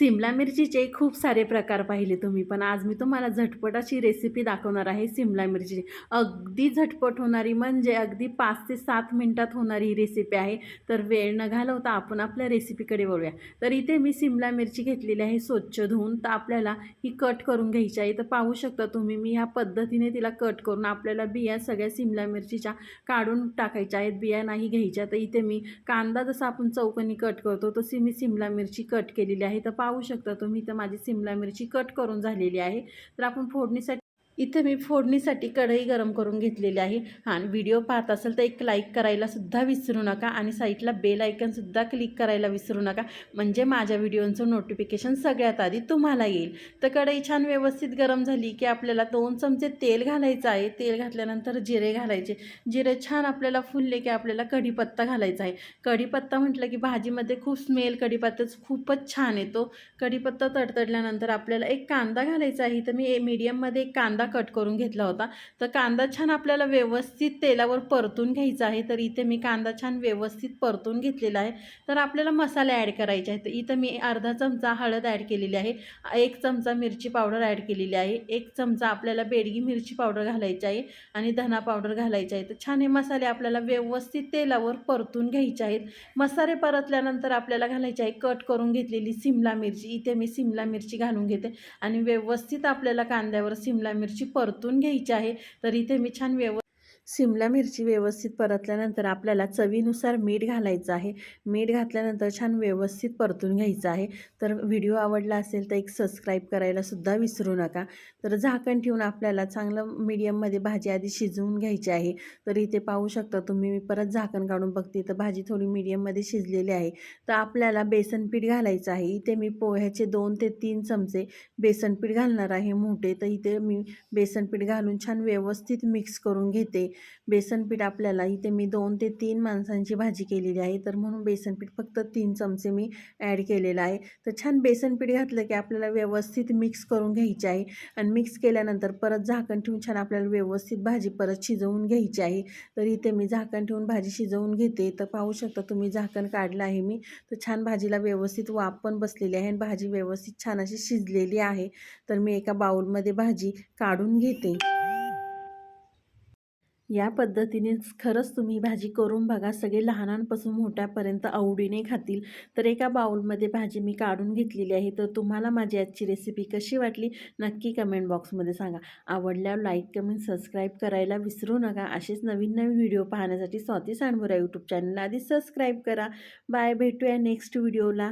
सिमला मिरचीचे खूप सारे प्रकार पाहिले तुम्ही पण आज मी तुम्हाला झटपट अशी रेसिपी दाखवणार आहे सिमला मिरचीची अगदी झटपट होणारी म्हणजे अगदी पाच ते सात मिनटात होणारी ही रेसिपी आहे. तर वेळ न घालवता आपण आपल्या रेसिपीकडे वळूया. तर इथे मी सिमला मिरची घेतलेली आहे स्वच्छ धुवून. तर आपल्याला ही कट करून घ्यायची आहे. तर पाहू शकता तुम्ही मी ह्या पद्धतीने तिला कट करून आपल्याला बिया सगळ्या सिमला मिरचीच्या काढून टाकायच्या आहेत. बिया नाही घ्यायच्या. तर इथे मी कांदा जसा आपण चौकनी कट करतो तशी मी सिमला मिरची कट केलेली आहे. तर पाहू पाहू शकता तुम्ही. तर माझी सिमला मिरची कट करून झालेली आहे. तर आपण फोडणीसाठी इथे मी फोडणीसाठी कढई गरम करून घेतलेली आहे. आणि व्हिडिओ पाहत असेल तर एक लाईक करायलासुद्धा विसरू नका आणि साईटला बेल आयकनसुद्धा क्लिक करायला विसरू नका. म्हणजे माझ्या व्हिडिओचं नोटिफिकेशन सगळ्यात आधी तुम्हाला येईल. तर कढई छान व्यवस्थित गरम झाली की आपल्याला दोन चमचे तेल घालायचं आहे. तेल घातल्यानंतर जिरे घालायचे. जिरे छान आपल्याला फुलले की आपल्याला कढीपत्ता घालायचा आहे. कढीपत्ता म्हटलं की भाजीमध्ये खूप स्मेल कढीपत्ताच खूपच छान येतो. कढीपत्ता तडतडल्यानंतर आपल्याला एक कांदा घालायचा आहे. तर मी मीडियममध्ये एक कांदा कट करून घेतला होता. तर कांदा छान आपल्याला व्यवस्थित तेलावर परतून घ्यायचा आहे. तर इथे मी कांदा छान व्यवस्थित परतून घेतलेला आहे. तर आपल्याला मसाले ॲड करायचे आहेत. इथं मी अर्धा चमचा हळद ॲड केलेली आहे. एक चमचा मिरची पावडर ॲड केलेली आहे. एक चमचा आपल्याला बेडगी मिरची पावडर घालायची आहे आणि धना पावडर घालायची आहे. तर छान हे मसाले आपल्याला व्यवस्थित तेलावर परतून घ्यायचे आहेत. मसाले परतल्यानंतर आपल्याला घालायचे आहे कट करून घेतलेली सिमला मिरची. इथे मी सिमला मिरची घालून घेते आणि व्यवस्थित आपल्याला कांद्यावर सिमला मिरची परतून घ्यायची आहे. तर इथे मी छान व्यव सिमला मिरची व्यवस्थित परतल्यानंतर आपल्याला चवीनुसार मीठ घालायचं आहे. मीठ घातल्यानंतर छान व्यवस्थित परतून घ्यायचं आहे. तर व्हिडिओ आवडला असेल तर एक सबस्क्राईब करायलासुद्धा विसरू नका. तर झाकण ठेवून आपल्याला चांगलं मीडियममध्ये भाजी आधी शिजवून घ्यायची आहे. तर इथे पाहू शकता तुम्ही मी परत झाकण काढून बघते. तर भाजी थोडी मीडियममध्ये शिजलेली आहे. तर आपल्याला बेसन पीठ घालायचं आहे. इथे मी पोह्याचे दोन ते तीन चमचे बेसन पीठ घालणार आहे मोठे. तर इथे मी बेसन पीठ घालून छान व्यवस्थित मिक्स करून घेते. बेसन पीठ आपल्याला इथे मी दोन ते तीन माणसांची भाजी केलेली आहे. तर म्हणून बेसन पीठ फक्त तीन चमचे मी ॲड केलेलं आहे. तर छान बेसन पीठ घातलं की आपल्याला व्यवस्थित मिक्स करून घ्यायचे आहे. आणि मिक्स केल्यानंतर परत झाकण ठेवून छान आपल्याला व्यवस्थित भाजी परत शिजवून घ्यायची आहे. तर इथे मी झाकण ठेवून भाजी शिजवून घेते. तर पाहू शकता तुम्ही झाकण काढलं आहे मी. तर छान भाजीला व्यवस्थित वाफ पण बसलेली आहे आणि भाजी व्यवस्थित छान अशी शिजलेली आहे. तर मी एका बाउलमध्ये भाजी काढून घेते. या पद्धतीने खरंच तुम्ही भाजी करून बघा सगळे लहानांपासून मोठ्यापर्यंत आवडीने खातील. तर एका बाउलमध्ये भाजी मी काढून घेतलेली आहे. तर तुम्हाला माझी आजची रेसिपी कशी वाटली नक्की कमेंट बॉक्समध्ये सांगा. आवडल्यावर लाईक कमेंट सबस्क्राईब करायला विसरू नका. असेच नवीन नवीन व्हिडिओ पाहण्यासाठी स्वाती सांडबोरा यूट्यूब चॅनलला आधी सबस्क्राईब करा. बाय भेटूया नेक्स्ट व्हिडिओला